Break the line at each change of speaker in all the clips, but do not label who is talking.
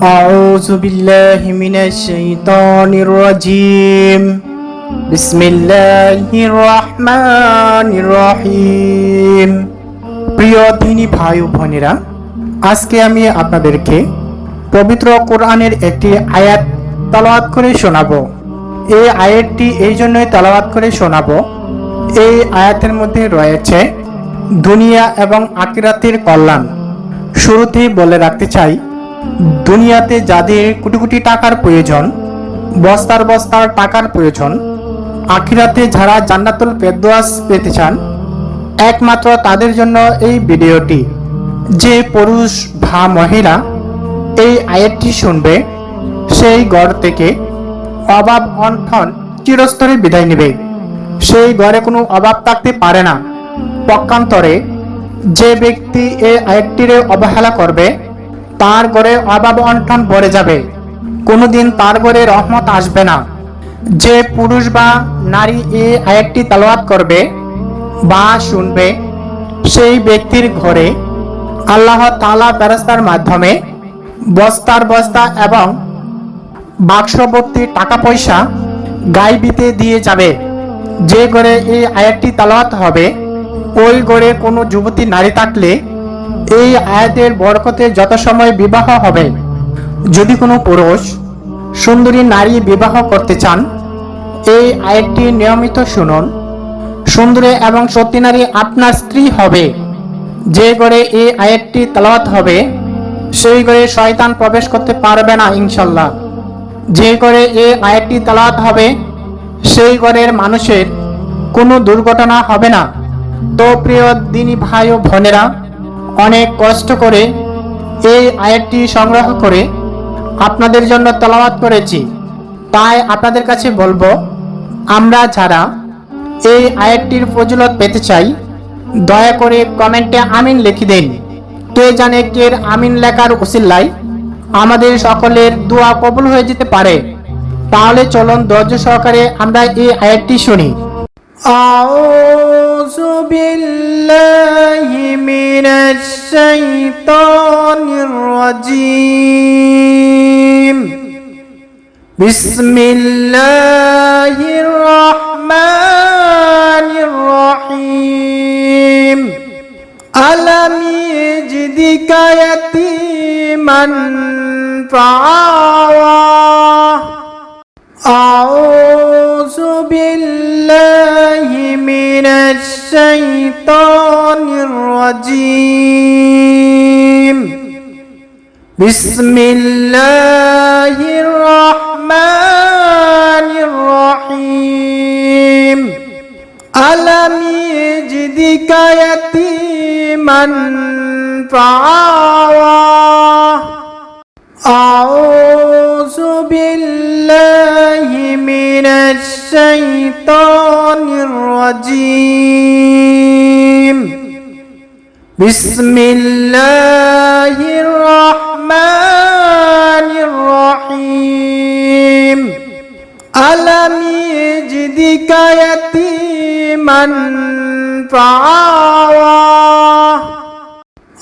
أعوذ بالله من الشيطان الرجيم بسم الله الرحمن الرحيم প্রিয় দিনী ভাই ও বোনেরা আজকে আমি আপনাদেরকে পবিত্র কোরআনের একটি আয়াত তালাওয়াত করে শোনাবো এই আয়াতটি এই জন্যই তালাওয়াত করে শোনাবো এই আয়াতের মধ্যে রয়েছে দুনিয়া এবং আকিরাতের কল্যাণ শুরুতেই বলে রাখতে চাই দুনিয়াতে যাদের কোটি কোটি টাকার প্রয়োজন, বস্তার বস্তার টাকার প্রয়োজন, আখিরাতে যারা জান্নাতুল ফেরদৌস পেতে চান, একমাত্র তাদের জন্য এই ভিডিওটি। যে পুরুষ বা মহিলা এই আয়াতটি শুনবে, সেই ঘর থেকে অভাব অনঠন চিরস্তরে বিদায় নেবে। সেই ঘরে কোনো অভাব থাকতে পারে না। পক্ষান্তরে যে ব্যক্তি এই আয়াতটিরে অবহেলা করবে তার ঘরে অভাব অনটন ভরে যাবে। কোনোদিন তার ঘরে রহমত আসবে না। যে পুরুষ বা নারী এই আয়াতটি তালাওয়াত করবে বা শুনবে, সেই ব্যক্তির ঘরে আল্লাহ তালা ফেরস্তার মাধ্যমে বস্তার বস্তা এবং বাক্সবর্তী টাকা পয়সা গাইবিতে দিয়ে যাবে। যে ঘরে এই আয়াতটি তালাওয়াত হবে, ওই ঘরে কোনো যুবতী নারী থাকলে এই আয়াতের বরকতে যত সময় বিবাহ হবে। যদি কোনো পুরুষ সুন্দরী নারী বিবাহ করতে চান, এই আয়াতটি নিয়মিত শুনুন। সুন্দরী এবং সত্যি নারী আপনার স্ত্রী হবে। যে ঘরে এই আয়াতটি তালাওয়াত হবে, সেই ঘরে শয়তান প্রবেশ করতে পারবে না ইনশাল্লাহ যে ঘরে এই আয়াতটি তালাওয়াত হবে, সেই ঘরের মানুষের কোনো দুর্ঘটনা হবে না। তো প্রিয় দিনী ভাই ও বোনেরা অনেক কষ্ট করে এই আয়াতটি সংগ্রহ করে আপনাদের জন্য তলাবাত করেছি। তাই আপনাদের কাছে বলব, আমরা যারা এই আয়াতটির ফজিলত পেতে চাই, দয়া করে কমেন্টে আমিন লিখে দিন। কে জানে কে আমিন লেখার উসিল্লায় আমাদের সকলের দোয়া কবুল হয়ে যেতে পারে। তাহলে চলুন ধৈর্য সহকারে আমরা এই আয়াতটি শুনি। আউযু বিল الشيطان الرجيم. بسم الله الرحمن الرحيم. ألم يجدك يتيما فآوى. أعوذ بالله الشيطان الرجيم. بسم الله الرحمن الرحيم. ألم يجدك يتيما فآوى. أعوذ بالله من الشيطان الرجيم. بسم الله الرحمن الرحيم. ألم يجدك يتيما فآوى.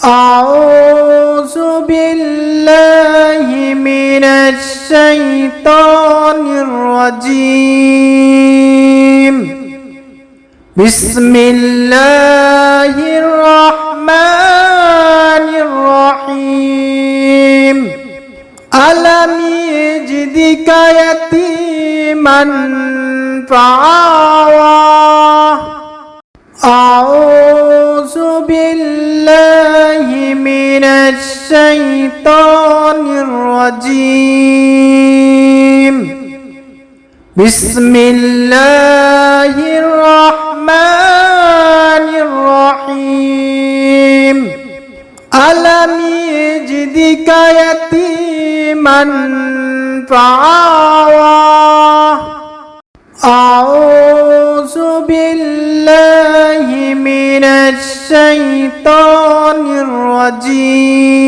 أعوذ بالله من الشيطان الرجيم. بسم الله الرحمن الرحيم. ألم يجدك يتيما فآوى أعوذ بالله من الشيطان الرجيم. بسم الله الرحمن الرحيم. ألم يجدك يتيما فآوى. أعوذ بالله من الشيطان الرجيم.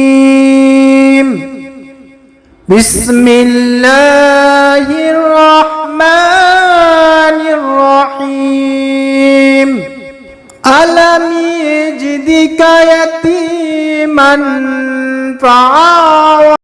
بسم الله الرحمن الرحيم ألم يجدك يتيما فآوى